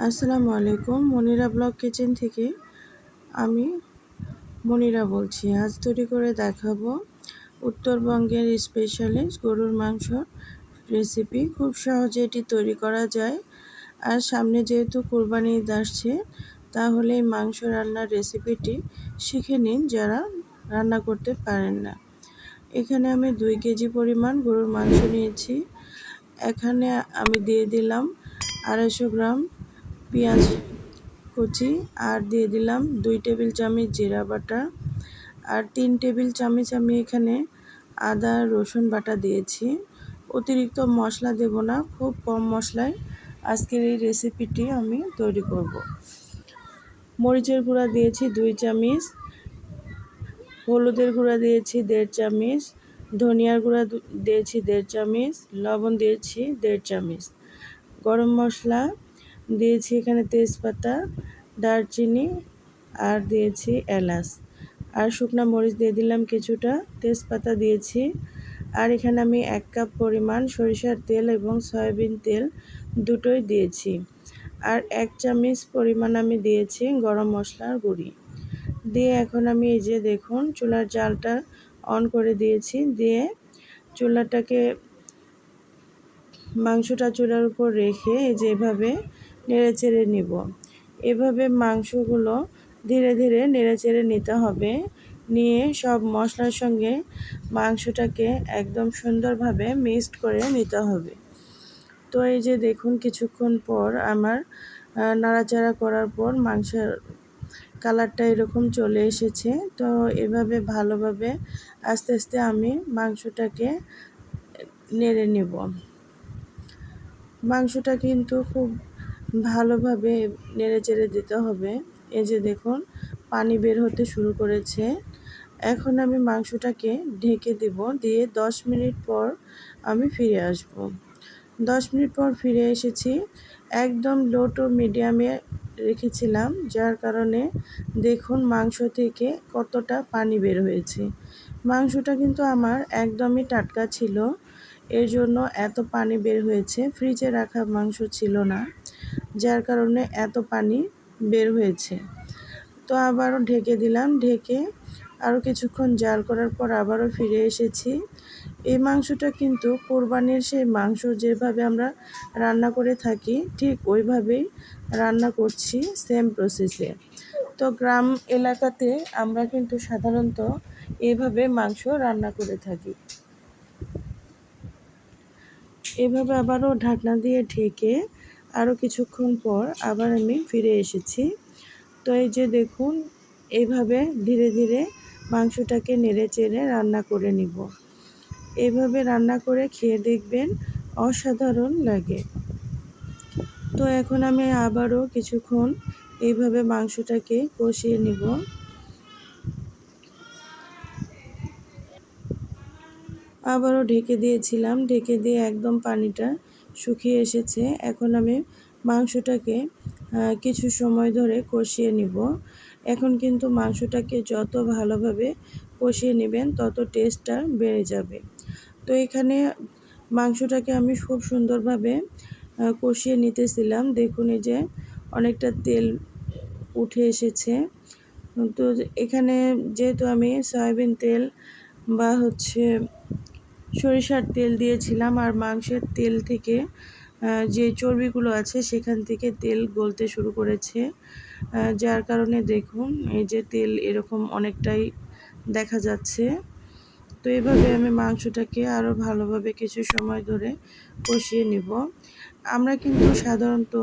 আসসালামু আলাইকুম, Monira blog kitchen থেকে। আমি মনিরা বলছি, আজ তৈরি করে দেখাবো উত্তরবঙ্গের স্পেশালিস্ট গরুর মাংস রেসিপি খুব সহজে এটি তৈরি করা যায়। আর সামনে যেহেতু কোরবানি ঈদ আসছে, তাহলে এই মাংস রান্নার রেসিপিটি শিখে নিন যারা রান্না করতে পারেন না। এখানে আমি দুই কেজি পরিমাণ গরুর মাংস নিয়েছি। এখানে আমি দিয়ে দিলাম আড়াইশো গ্রাম পেঁয়াজ কুচি আর দিয়ে দিলাম দুই টেবিল চামচ জিরা বাটা আর তিন টেবিল চামচ আমি এখানে আদা, রসুন বাটা দিয়েছি। অতিরিক্ত মশলা দেব না, খুব কম মশলায় আজকের এই রেসিপিটি আমি তৈরি করব। মরিচের গুঁড়া দিয়েছি দুই চামচ, হলুদের গুঁড়া দিয়েছি দেড় চামচ, ধনিয়ার গুঁড়া দিয়েছি দেড় চামচ, লবণ দিয়েছি দেড় চামচ। গরম মশলা দিয়েছি এখানে তেজপাতা, দারচিনি আর দিয়েছি এলাচ। আর শুকনা মরিচ দিয়ে দিলাম কিছুটা, তেজপাতা দিয়েছি। আর এখানে আমি এক কাপ পরিমাণ সরিষার তেল এবং সয়াবিন তেল দুটোই দিয়েছি। আর এক চামচ পরিমাণ আমি দিয়েছি গরম মশলার গুঁড়ি। দিয়ে এখন আমি এই যে দেখুন চুলার জালটা অন করে দিয়েছি। দিয়ে চুলাটাকে, মাংসটা চুলার উপর রেখে এই যে এভাবে নেড়ে চেড়ে নিব। এভাবে মাংসগুলো ধীরে ধীরে নেড়ে চেড়ে নিতে হবে। নিয়ে সব মশলার সঙ্গে মাংসটাকে একদম সুন্দরভাবে মিক্সড করে নিতে হবে। তো এই যে দেখুন কিছুক্ষণ পর আমার নাড়াচাড়া করার পর মাংসের কালারটা এরকম চলে এসেছে। তো এভাবে ভালোভাবে আস্তে আস্তে আমি মাংসটাকে নেড়ে নেব। মাংসটা কিন্তু খুব ভালোভাবে নেড়ে চেড়ে দিতে হবে। এই যে দেখুন, পানি বের হতে শুরু করেছে। এখন আমি মাংসটাকে ঢেকে দেব, দিয়ে দশ মিনিট পর আমি ফিরে আসব। দশ মিনিট পর ফিরে এসেছি। একদম লো টু মিডিয়ামে রেখেছিলাম, যার কারণে দেখুন মাংস থেকে কতটা পানি বের হয়েছে। মাংসটা কিন্তু আমার একদমই টাটকা ছিল, এর জন্য এত পানি বের হয়েছে। ফ্রিজে রাখা মাংস ছিল না। যার কারণে এত পানি বের হয়েছে। তো আবারও ঢেকে দিলাম, ঢেকে আরও কিছুক্ষণ জাল করার পর আবারও ফিরে এসেছি। এই মাংসটা কিন্তু কোরবানির সেই মাংস যেভাবে আমরা রান্না করে থাকি, ঠিক ওইভাবেই রান্না করছি সেম প্রসেসে তো গ্রাম এলাকাতে আমরা কিন্তু সাধারণত এভাবে মাংস রান্না করে থাকি। এভাবে আবারও ঢাকনা দিয়ে ঢেকে আরও কিছুক্ষণ পর আবার আমি ফিরে এসেছি। তো এই যে দেখুন, এইভাবে ধীরে ধীরে মাংসটাকে নেড়ে চেড়ে রান্না করে নিব। এইভাবে রান্না করে খেয়ে দেখবেন অসাধারণ লাগে। তো এখন আমি আবারও কিছুক্ষণ এইভাবে মাংসটাকে কষিয়ে নিব। আবারও ঢেকে দিয়েছিলাম, ঢেকে দিয়ে একদম পানিটা শুকিয়ে এসেছে। এখন আমি মাংসটাকে কিছু সময় ধরে কষিয়ে নিব। এখন কিন্তু মাংসটাকে যত ভালোভাবে কষিয়ে নেবেন, তত টেস্টটা বেড়ে যাবে। তো এখানে মাংসটাকে আমি খুব সুন্দরভাবে কষিয়ে নিতেছিলাম। দেখুন এই যে অনেকটা তেল উঠে এসেছে। তো এখানে যেহেতু আমি সয়াবিন তেল বা হচ্ছে সরিষার তেল দিয়েছিলাম আর মাংসের তেল থেকে যে চর্বিগুলো আছে সেখান থেকে তেল গলতে শুরু করেছে। যার কারণে দেখুন, এই যে তেল এরকম অনেকটাই দেখা যাচ্ছে। তো এভাবে আমি মাংসটাকে আরও ভালোভাবে কিছু সময় ধরে কষিয়ে নিব। আমরা কিন্তু সাধারণত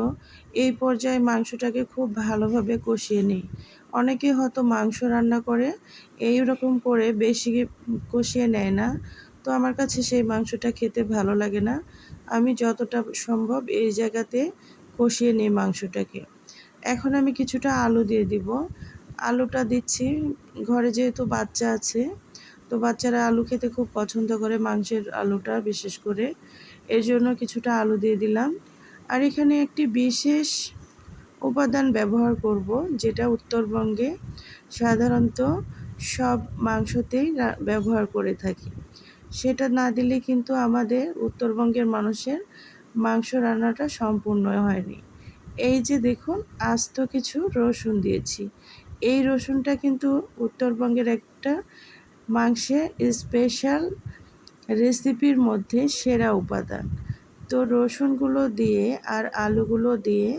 এই পর্যায়ে মাংসটাকে খুব ভালোভাবে কষিয়ে নিই। অনেকে হয়তো মাংস রান্না করে এই রকম করে বেশি কষিয়ে নেয় না। তো আমার কাছে সেই মাংসটা খেতে ভালো লাগে না। আমি যতটা সম্ভব এই জায়গাতে কষিয়ে নিই মাংসটাকে। এখন আমি কিছুটা আলু দিয়ে দিব। আলুটা দিচ্ছি। ঘরে যেহেতু বাচ্চা আছে, তো বাচ্চারা আলু খেতে খুব পছন্দ করে মাংসের আলুটা বিশেষ করে। এর জন্য কিছুটা আলু দিয়ে দিলাম। আর এখানে একটি বিশেষ উপাদান ব্যবহার করব, যেটা উত্তরবঙ্গে সাধারণত সব মাংসতেই ব্যবহার করে থাকি। সেটা না দিলে কিন্তু আমাদের উত্তরবঙ্গের মানুষের মাংস রান্নাটা সম্পূর্ণ হয়নি। এই যে দেখুন, আস্ত কিছু রসুন দিয়েছি। এই রসুনটা কিন্তু উত্তরবঙ্গের একটা মাংসের স্পেশাল রেসিপির মধ্যে সেরা উপাদান। তো রসুনগুলো দিয়ে আর আলুগুলো দিয়ে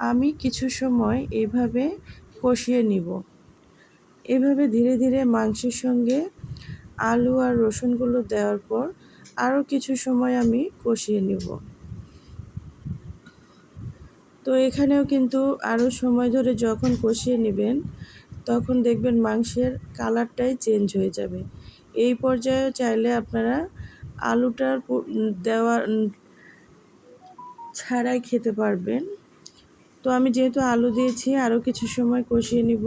আমি কিছু সময় এভাবে কষিয়ে নিব। এভাবে ধীরে ধীরে মাংসের সঙ্গে আলু আর রসুনগুলো দেওয়ার পর আরও কিছু সময় আমি কষিয়ে নিব। তো এখানেও কিন্তু আরও সময় ধরে যখন কষিয়ে নেবেন, তখন দেখবেন মাংসের কালারটাই চেঞ্জ হয়ে যাবে। এই পর্যায়ে চাইলে আপনারা আলুটার দেওয়ার ছাড়াই খেতে পারবেন। তো আমি যেহেতু আলু দিয়েছি, আরও কিছু সময় কষিয়ে নিব।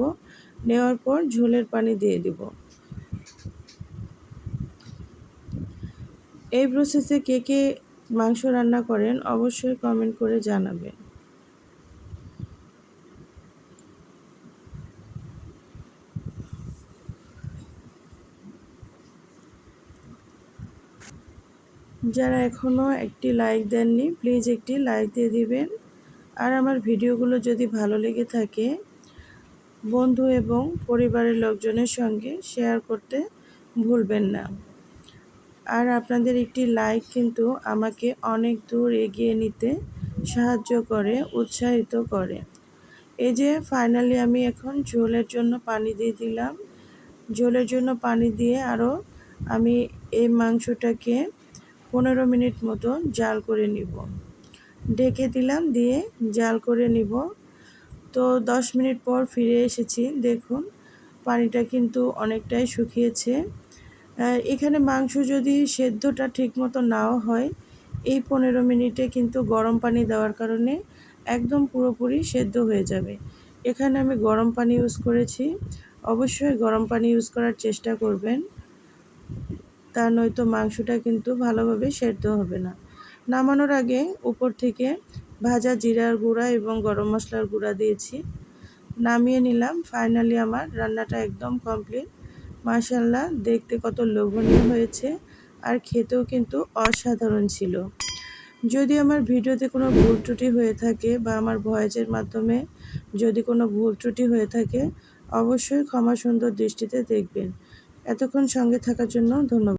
নেওয়ার পর ঝোলের পানি দিয়ে দিব। এই প্রসেসে কে কে মাংস রান্না করেন অবশ্যই কমেন্ট করে জানাবেন। যারা এখনও একটি লাইক দেননি প্লিজ একটি লাইক দিয়ে দিবেন। আর আমার ভিডিওগুলো যদি ভালো লেগে থাকে, বন্ধু এবং পরিবারের লোকজনের সঙ্গে শেয়ার করতে ভুলবেন না। আর আপনাদের একটি লাইক কিন্তু আমাকে অনেক দূর এগিয়ে নিতে সাহায্য করে, উৎসাহিত করে। এই যে ফাইনালি আমি এখন ঝোলের জন্য পানি দিয়ে দিলাম। ঝোলের জন্য পানি দিয়ে আরও আমি এই মাংসটাকে পনেরো মিনিট মতো জাল করে নিব। ডেকে দিলাম, দিয়ে জাল করে নিব। তো দশ মিনিট পর ফিরে এসেছি। দেখুন, পানিটা কিন্তু অনেকটাই শুকিয়েছে। এখানে মাংস যদি সেদ্ধটা ঠিকমতো নাও হয়, এই পনেরো মিনিটে কিন্তু গরম পানি দেওয়ার কারণে একদম পুরোপুরি সেদ্ধ হয়ে যাবে। এখানে আমি গরম পানি ইউজ করেছি। অবশ্যই গরম পানি ইউজ করার চেষ্টা করবেন। তা নয়তো মাংসটা কিন্তু ভালোভাবে সেদ্ধ হবে না। নামানোর আগে উপর থেকে ভাজা জিরার গুঁড়া এবং গরম মশলার গুঁড়া দিয়েছি। নামিয়ে নিলাম। ফাইনালি আমার রান্নাটা একদম কমপ্লিট। মাশাল্লাহ দেখতে কত লোভনীয় হয়েছে আর খেতেও কিন্তু অসাধারণ ছিল। যদি আমার ভিডিওতে কোনো ভুল ত্রুটি হয়ে থাকে বা আমার ভয়েসের মাধ্যমে যদি কোনো ভুল ত্রুটি হয়ে থাকে, অবশ্যই ক্ষমা সুন্দর দৃষ্টিতে দেখবেন। এতক্ষণ সঙ্গে থাকার জন্য ধন্যবাদ।